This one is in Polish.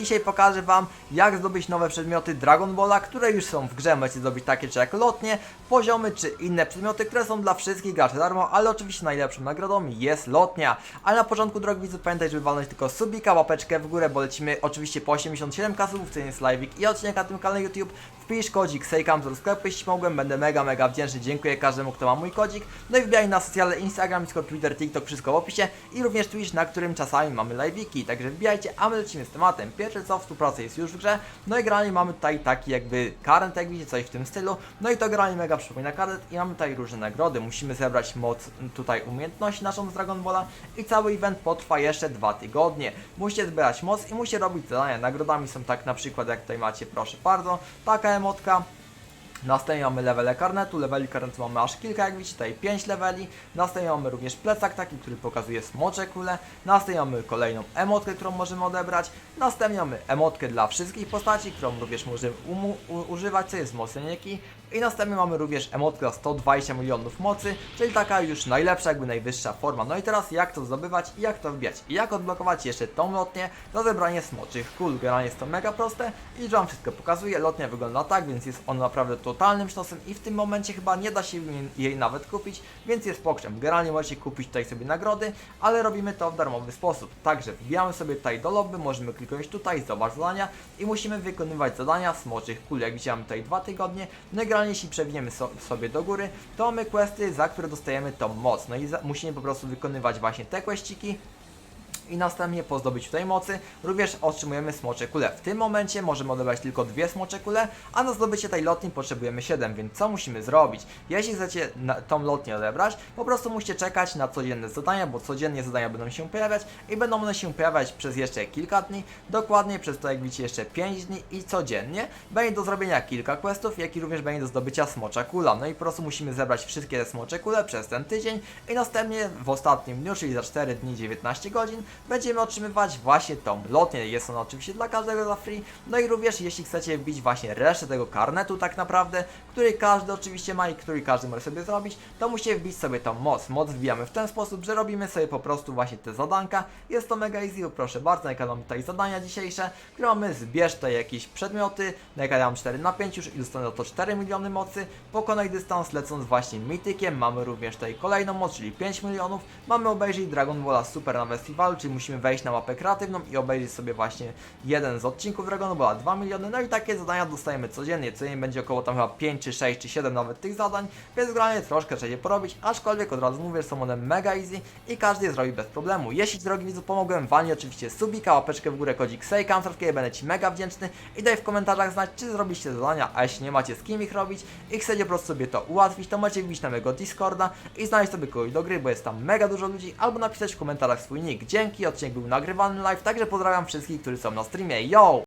dzisiaj pokażę wam jak zdobyć nowe przedmioty Dragon Balla, które już są w grze, możecie zdobyć takie czy jak lotnie, poziomy czy inne przedmioty, które są dla wszystkich graczy darmo, ale oczywiście najlepszą nagrodą jest lotnia. Ale na początku drogi widzów pamiętaj, żeby walnąć tylko subika, łapeczkę w górę, bo lecimy oczywiście po 87 kasów, co jest live'ik i odcinek na tym kanale YouTube. Wpisz kodzik Sejkam do sklepu, jeśli mogłem, będę mega, mega wdzięczny. Dziękuję każdemu, kto ma mój kodzik. No i wbijaj na socjale Instagram, Discord, Twitter, TikTok, wszystko w opisie i również Twitch, na którym czasami mamy live'iki. Także wbijajcie, a my lecimy z tematem. Pierwsze co, współpraca jest już w grze. No i generalnie mamy tutaj taki jakby current, jak widzicie, coś w tym stylu. No i to generalnie mega przypomina current i mamy tutaj różne nagrody. Musimy zebrać moc tutaj umiejętności naszą z Dragon Balla i cały event potrwa jeszcze dwa tygodnie. Musicie zbierać moc i musicie robić zadania. Nagrodami są tak na przykład, jak tutaj macie, proszę bardzo, taka emotka. Następnie mamy levele karnetu, leveli karnetu mamy aż kilka, jak widzicie, tutaj 5 leveli. Następnie mamy również plecak taki, który pokazuje smocze kule. Następnie mamy kolejną emotkę, którą możemy odebrać. Następnie mamy emotkę dla wszystkich postaci, którą również możemy używać, co jest wzmocnienie. I następnie mamy również emotkę za 120 milionów mocy, czyli taka już najlepsza, jakby najwyższa forma. No i teraz jak to zdobywać i jak to wbijać? I jak odblokować jeszcze tą lotnię do zebrania smoczych kul. Generalnie jest to mega proste i że Wam wszystko pokazuje. Lotnia wygląda tak, więc jest on naprawdę totalnym sztosem i w tym momencie chyba nie da się jej nawet kupić, więc jest pokrzem. Generalnie możecie kupić tutaj sobie nagrody, ale robimy to w darmowy sposób. Także wbijamy sobie tutaj do lobby, możemy kliknąć tutaj, zobacz zadania i musimy wykonywać zadania smoczych kul. Jak widziałem tutaj dwa tygodnie, no generalnie jeśli przewiniemy so, sobie do góry, to mamy questy, za które dostajemy tą moc. No i musimy po prostu wykonywać właśnie te questyki, i następnie po zdobyciu tej mocy również otrzymujemy smocze kule. W tym momencie możemy odebrać tylko dwie smocze kule, a na zdobycie tej lotni potrzebujemy 7, więc co musimy zrobić? Jeśli chcecie tą lotnię odebrać, po prostu musicie czekać na codzienne zadania, bo codziennie zadania będą się pojawiać i będą one się pojawiać przez jeszcze kilka dni, dokładnie przez to jak widzicie jeszcze 5 dni i codziennie będzie do zrobienia kilka questów, jak i również będzie do zdobycia smocza kula. No i po prostu musimy zebrać wszystkie smocze kule przez ten tydzień i następnie w ostatnim dniu, czyli za 4 dni 19 godzin, będziemy otrzymywać właśnie tą lotnię. Jest ona oczywiście dla każdego za free. No i również jeśli chcecie wbić właśnie resztę tego karnetu tak naprawdę, który każdy oczywiście ma i który każdy może sobie zrobić, to musicie wbić sobie tą moc. Moc wbijamy w ten sposób, że robimy sobie po prostu właśnie te zadanka. Jest to mega easy, proszę bardzo, jak mam tutaj zadania dzisiejsze, które mamy zbierz tutaj jakieś przedmioty, na jak ja mam 4 na 5 już i dostanę to 4 miliony mocy, pokonaj dystans lecąc właśnie mitykiem, mamy również tutaj kolejną moc, czyli 5 milionów, mamy obejrzeć Dragon Balla Super na festiwalu, czyli musimy wejść na mapę kreatywną i obejrzeć sobie właśnie jeden z odcinków Dragon Balla 2 miliony, no i takie zadania dostajemy codziennie, codziennie będzie około tam chyba 5 czy 6 czy 7 nawet tych zadań, więc generalnie troszkę trzeba je porobić, aczkolwiek od razu mówię, są one mega easy i każdy je zrobi bez problemu. Jeśli drogi widzu pomogłem, walnij oczywiście subika, łapeczkę w górę, kodzik SEJKAM, będę Ci mega wdzięczny i daj w komentarzach znać, czy zrobiliście zadania, a jeśli nie macie z kim ich robić i chcecie po prostu sobie to ułatwić, to możecie wbić na mojego Discorda i znaleźć sobie kogoś do gry, bo jest tam mega dużo ludzi, albo napisać w komentarzach swój nick. Odcinek był nagrywany live, także pozdrawiam wszystkich, którzy są na streamie. Yo!